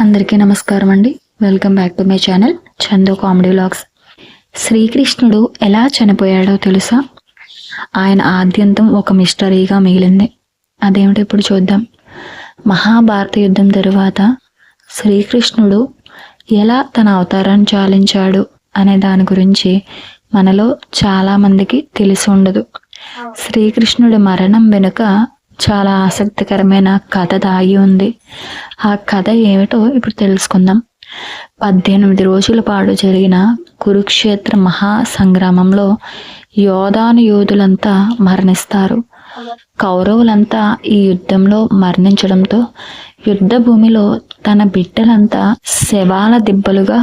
అందరికీ నమస్కారం అండి. Welcome back to my channel Chandu comedy vlogs శ్రీకృష్ణుడు ఎలా చనిపోయాడో తెలుసా? ఆయన ఆద్యంతం ఒక మిస్టరీగా మిగిలింది. అదేమిటో ఇప్పుడు చూద్దాం. మహాభారత యుద్ధం తరువాత శ్రీకృష్ణుడు ఎలా తన అవతారాన్ని చాలించాడు అనే దాని గురించి మనలో చాలా మందికి తెలిసి ఉండదు. శ్రీకృష్ణుడి మరణం వెనుక చాలా ఆసక్తికరమైన కథ దాగి ఉంది. ఆ కథ ఏమిటో ఇప్పుడు తెలుసుకుందాం. పద్దెనిమిది రోజుల పాటు జరిగిన కురుక్షేత్ర మహా సంగ్రామంలో యోధాను యోధులంతా మరణిస్తారు. కౌరవులంతా ఈ యుద్ధంలో మరణించడంతో యుద్ధ భూమిలో తన బిడ్డలంతా శవాల దిబ్బలుగా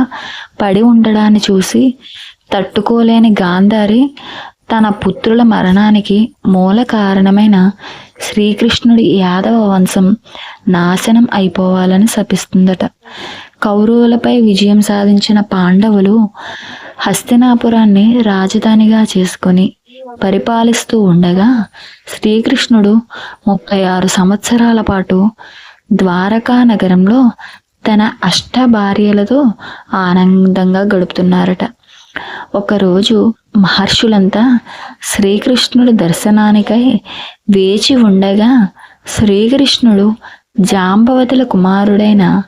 పడి ఉండడాన్ని చూసి తట్టుకోలేని గాంధారి తన పుత్రుల మరణానికి మూల కారణమైన శ్రీకృష్ణుడి యాదవ వంశం నాశనం అయిపోవాలని శపిస్తుందట. కౌరవులపై విజయం సాధించిన పాండవులు హస్తినాపురాన్ని రాజధానిగా చేసుకొని పరిపాలిస్తూ ఉండగా శ్రీకృష్ణుడు ముప్పై ఆరు సంవత్సరాల పాటు ద్వారకా నగరంలో తన అష్ట భార్యలతో ఆనందంగా గడుపుతున్నారట. ఒకరోజు మహర్షులంతా శ్రీకృష్ణుడి దర్శనానికై వేచి ఉండగా శ్రీకృష్ణుడు జాంబవతుల కుమారుడైన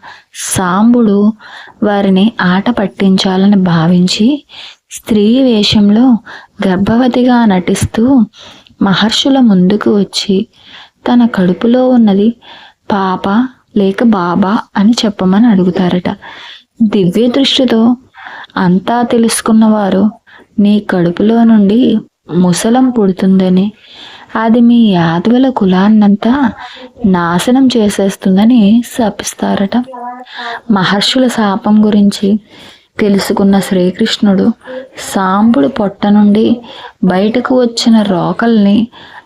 సాంబుడు వారిని ఆట పట్టించాలని భావించి స్త్రీ వేషంలో గర్భవతిగా నటిస్తూ మహర్షుల ముందుకు వచ్చి తన కడుపులో ఉన్నది పాప లేక బాబా అని చెప్పమని అడుగుతారట. దివ్య దృష్టితో అంతా తెలుసుకున్నవారు నీ కడుపులో నుండి ముసలం పుడుతుందని అది మీ యాదవుల కులాన్నంతా నాశనం చేసేస్తుందని శపిస్తారట. మహర్షుల శాపం గురించి తెలుసుకున్న శ్రీకృష్ణుడు సాంబుడు పొట్ట నుండి బయటకు వచ్చిన రోకల్ని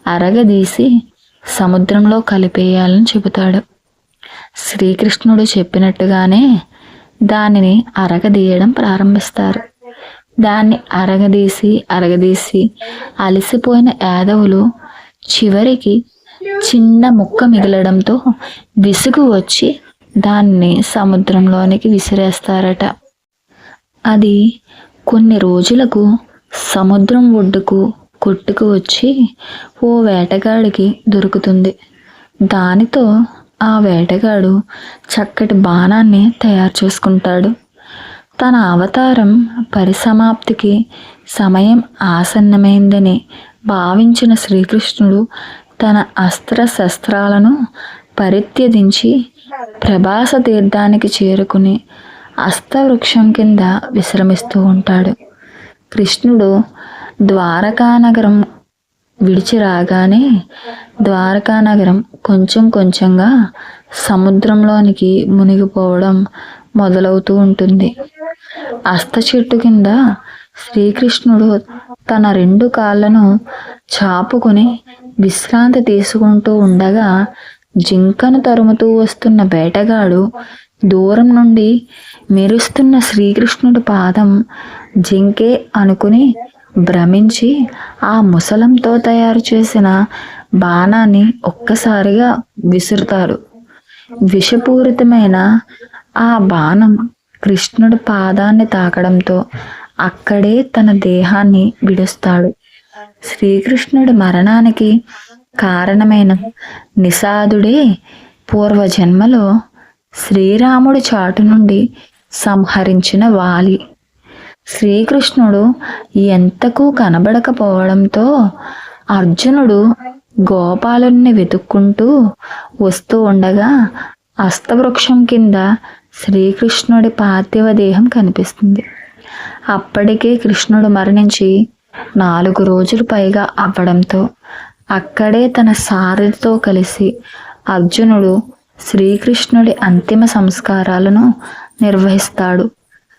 అరగదీసి సముద్రంలో కలిపేయాలని చెబుతాడు. శ్రీకృష్ణుడు చెప్పినట్టుగానే దానిని అరగదీయడం ప్రారంభిస్తారు. దాన్ని అరగదీసి అరగదీసి అలసిపోయిన యాదవులు చివరికి చిన్న ముక్క మిగలడంతో విసుగు వచ్చి దాన్ని సముద్రంలోనికి విసిరేస్తారట. అది కొన్ని రోజులకు సముద్రం ఒడ్డుకు కొట్టుకు వచ్చి ఓ వేటగాడికి దొరుకుతుంది. దానితో ఆ వేటగాడు చక్కటి బాణాన్ని తయారు చేసుకుంటాడు. తన అవతారం పరిసమాప్తికి సమయం ఆసన్నమైందని భావించిన శ్రీకృష్ణుడు తన అస్త్ర శస్త్రాలను పరిత్యజించి ప్రభాస తీర్థానికి చేరుకుని అస్తవృక్షం కింద విశ్రమిస్తూ ఉంటాడు. కృష్ణుడు ద్వారకా నగరం విడిచి రాగానే ద్వారకా నగరం కొంచెం కొంచెంగా సముద్రంలోనికి మునిగిపోవడం మొదలవుతూ ఉంటుంది. అస్త చెట్టు కింద శ్రీకృష్ణుడు తన రెండు కాళ్ళను చాపుకొని విశ్రాంతి తీసుకుంటూ ఉండగా జింకను తరుముతూ వస్తున్న వేటగాడు దూరం నుండి మెరుస్తున్న శ్రీకృష్ణుడి పాదం జింకే అనుకుని భ్రమించి ఆ ముసలంతో తయారు చేసిన బాణాన్ని ఒక్కసారిగా విసురుతాడు విషపూరితమైన ఆ బాణం కృష్ణుడి పాదాన్ని తాకడంతో అక్కడే తన దేహాన్ని విడుస్తాడు. శ్రీకృష్ణుడి మరణానికి కారణమైన నిషాదుడే పూర్వజన్మలో శ్రీరాముడి చాటు నుండి సంహరించిన వాలి. శ్రీకృష్ణుడు ఎంతకు కనబడకపోవడంతో అర్జునుడు గోపాలుణ్ణి వెతుక్కుంటూ వస్తూ ఉండగా అస్తవృక్షం కింద శ్రీకృష్ణుడి పార్థివ దేహం కనిపిస్తుంది. అప్పటికే కృష్ణుడు మరణించి నాలుగు రోజులు పైగా అవ్వడంతో అక్కడే తన సారథితో కలిసి అర్జునుడు శ్రీకృష్ణుడి అంతిమ సంస్కారాలను నిర్వహిస్తాడు.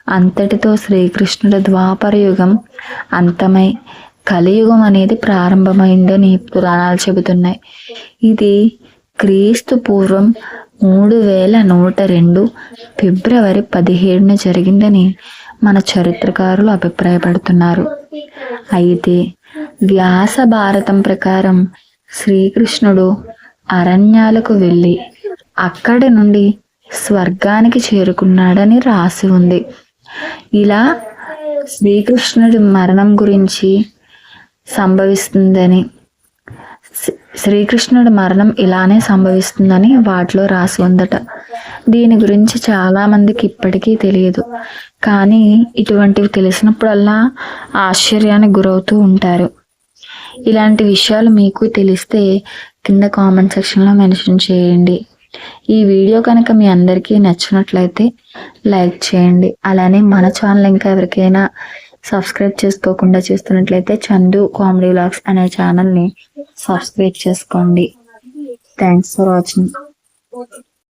అంతటితో శ్రీకృష్ణుడి ద్వాపరయుగం అంతమై కలియుగం అనేది ప్రారంభమైందని పురాణాలు చెబుతున్నాయి. ఇది క్రీస్తు పూర్వం మూడు వేల నూట రెండు ఫిబ్రవరి పదిహేడున జరిగిందని మన చరిత్రకారులు అభిప్రాయపడుతున్నారు. అయితే వ్యాస భారతం ప్రకారం శ్రీకృష్ణుడు అరణ్యాలకు వెళ్ళి అక్కడి నుండి స్వర్గానికి చేరుకున్నాడని రాసి ఉంది. ఇలా శ్రీకృష్ణుడి మరణం గురించి సంభవిస్తుందని శ్రీకృష్ణుడి మరణం ఇలానే సంభవిస్తుందని వాటిలో రాసి ఉందట. దీని గురించి చాలా మందికి ఇప్పటికీ తెలియదు. కానీ ఇటువంటివి తెలిసినప్పుడల్లా ఆశ్చర్యానికి గురవుతూ ఉంటారు. ఇలాంటి విషయాలు మీకు తెలిస్తే కింద కామెంట్ సెక్షన్లో మెన్షన్ చేయండి. ఈ వీడియో కనుక మీ అందరికీ నచ్చినట్లయితే లైక్ చేయండి. అలానే మన ఛానల్ ఇంకా ఎవరికైనా సబ్స్క్రైబ్ చేసుకోకుండా చూస్తున్నట్లయితే చందు కామెడీ వ్లాగ్స్ అనే ఛానల్ని సబ్స్క్రైబ్ చేసుకోండి. Thanks for watching